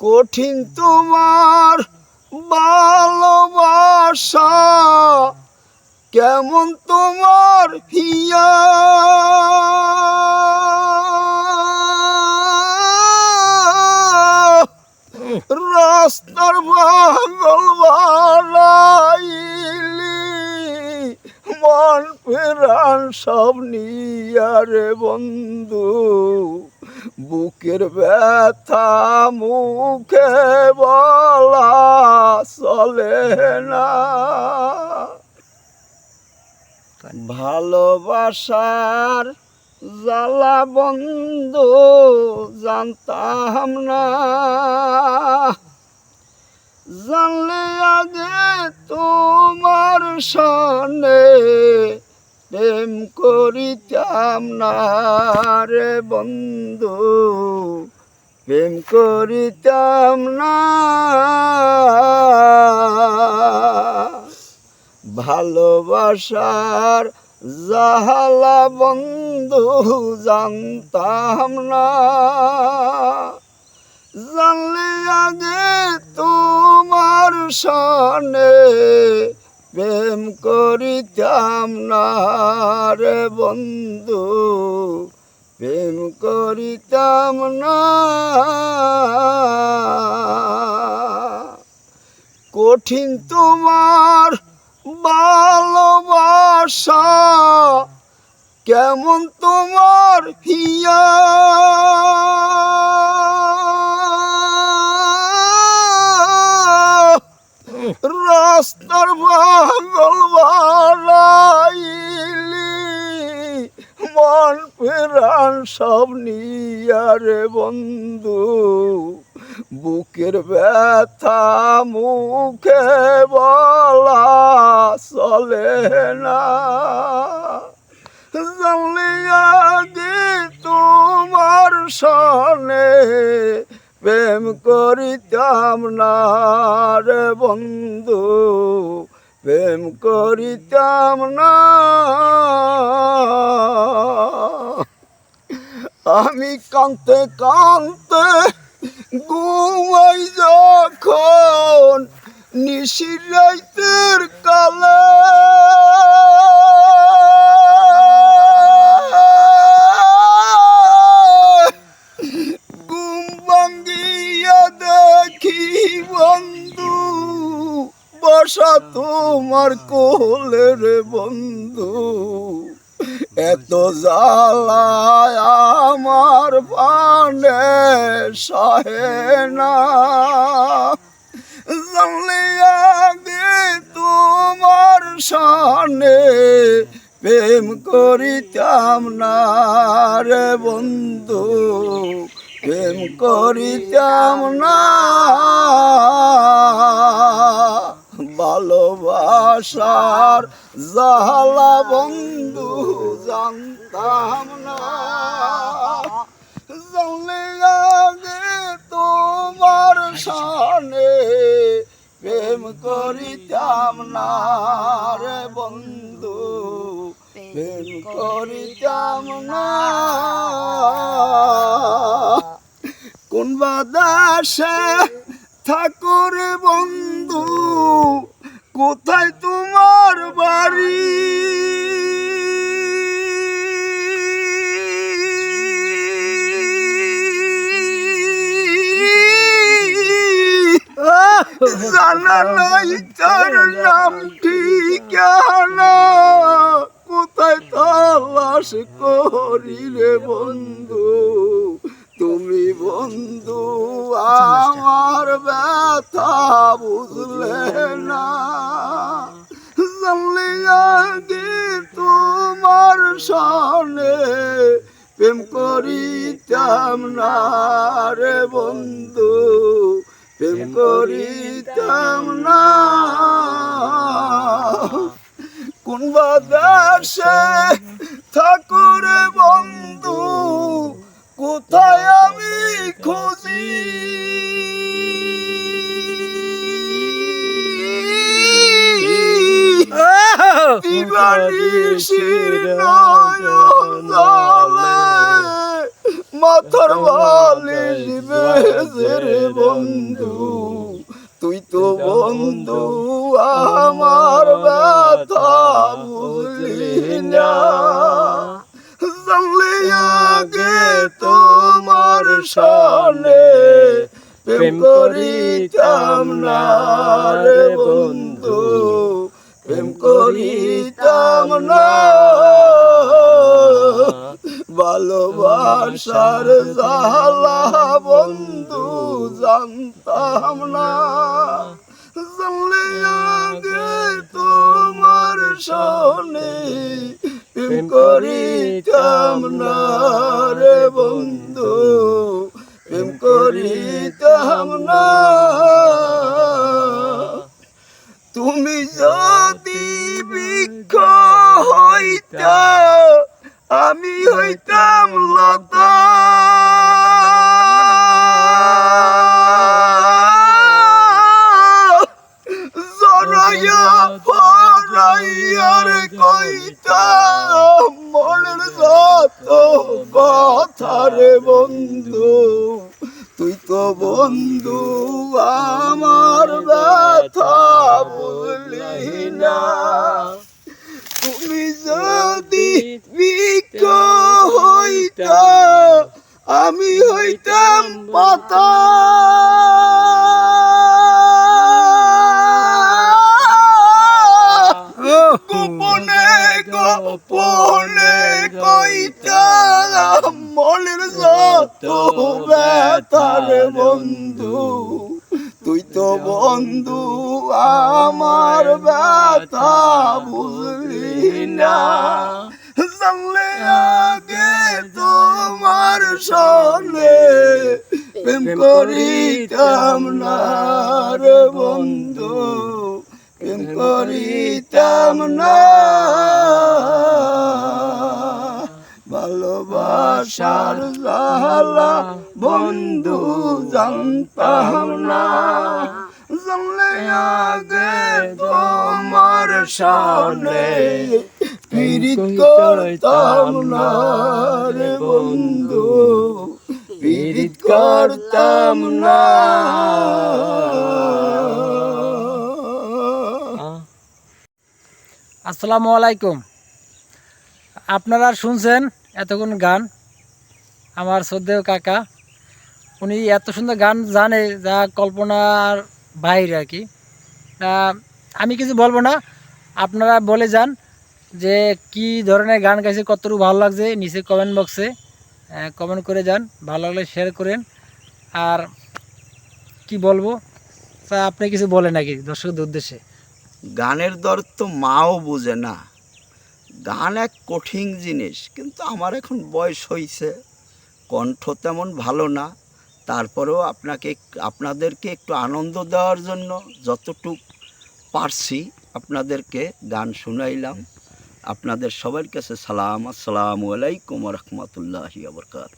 কঠিন তোমার ভালোবাসা। কেমন তোমার হিয়া? রাস্তার পাগল মন প্রাণ সব নিয়ারে বন্ধু। বুকের ব্যথা মুখে বলা চলে না। ভালোবাসার জ্বালা বন্ধু জানতাম না। জানলে আগে তোমার সনে প্রেম করিতাম না রে বন্ধু। প্রেম করিতাম না। ভালোবাসার জাহালা বন্ধু জানতাম না। জানলে আগে তোমার সনে প্রেম করিতাম না রে বন্ধু প্রেম করিতাম না। কঠিন তোমার ভালোবাসা কেমন তোমার হিয়া? রাস্তার পাগল মন প্রাণ সব নিয়ারে বন্ধু, বুকের ব্যথা মুখে বলা চলে না। জানলে আগে তোমার সনে প্রেম করিতাম না রে বন্ধু, প্রেম করিতাম না। আমি কাঁদতে কাঁদতে ঘুমাই যখন নিশির রাইতের কালে। তোমার কোলে রে বন্ধু, এত জ্বালায় আমার পানে সহে না। জানলে আগে তোমার সানে প্রেম করিতাম না রে বন্ধু, প্রেম করিতাম না। ভালোবাসার জাহালা বন্ধু জানতাম না। তোমার সানে প্রেম করিতাম না রে বন্ধু, প্রেম করিতাম না। কোন বাদাসে ঠাকুর বন্ধু কোথায় তোমার বাড়ি? জানা নাই তার নাম ঠিকানা। কোথায় তালাশ করি রে বন্ধু? তুমি বন্ধু আমার ব্যথা বুঝলে না। আগে তোমার সনে প্রেম করিতাম না রে বন্ধু, প্রেম করিতাম না। কোন বাদাসে ঠাকুর বন্ধু, কোথায় আমি খুঁজি? নয়ন মাথার বালিশ বেজের বন্ধু। তুই তো বন্ধু আমার ব্যথা বুঝলি না। জানলে আগে তোমার সামনে প্রেম করিতাম না রে বন্ধু। ভালোবাসার জালা বন্ধু জানতাম না। তোমার শোনে প্রেম রে বন্ধু। প্রেম না। তুমি যদি আমি হইতাম লতা। জড়াইয়া পড়াইয়ার কইতাম, মনের যত কথা বন্ধু, তুই তো বন্ধু, আমার ব্যথা বলি না। যদি বিক হইতা, আমি হইতাম পাতা। গোপনে গোপনে কইতাম, মনের যত ব্যথার বন্ধু, তুই তো বন্ধু, আমার ব্যথা বুঝলি না। সনে প্রেম করিতাম না রে বন্ধু। প্রেম করিতাম না। ভালোবাসার জালা বন্ধু জানতাম না। জানলে আগে তোমার সামনে পীড়িত করতাম না। রে বন্ধু পীড়িত করতাম না। আসসালামু আলাইকুম। আপনারা শুনছেন এতক্ষণ গান? আমার শ্রদ্ধেয় কাকা উনি এত সুন্দর গান জানে যা কল্পনার বাইরে আর কি। তা আমি কিছু বলব না আপনারা বলে যান। যে কি ধরনের গান গাইছে, কতটুকু ভালো লাগছে, নিচে কমেন্ট বক্সে কমেন্ট করে যান। ভালো লাগলে শেয়ার করেন। আর কি বলব? তা আপনি কিছু বলেন নাকি দর্শকদের উদ্দেশ্যে? গানের দর তো মাও বোঝে না। গান এক কঠিন জিনিস, কিন্তু আমার এখন বয়স হয়েছে কণ্ঠ তেমন ভালো না। তারপরেও আপনাকে আপনাদেরকে একটু আনন্দ দেওয়ার জন্য যতটুক পারছি, আপনাদেরকে গান শুনাইলাম। আপনাদের সবার কাছে সালাম আসসালামু আলাইকুম রহমতুল্লাহি আবরকাত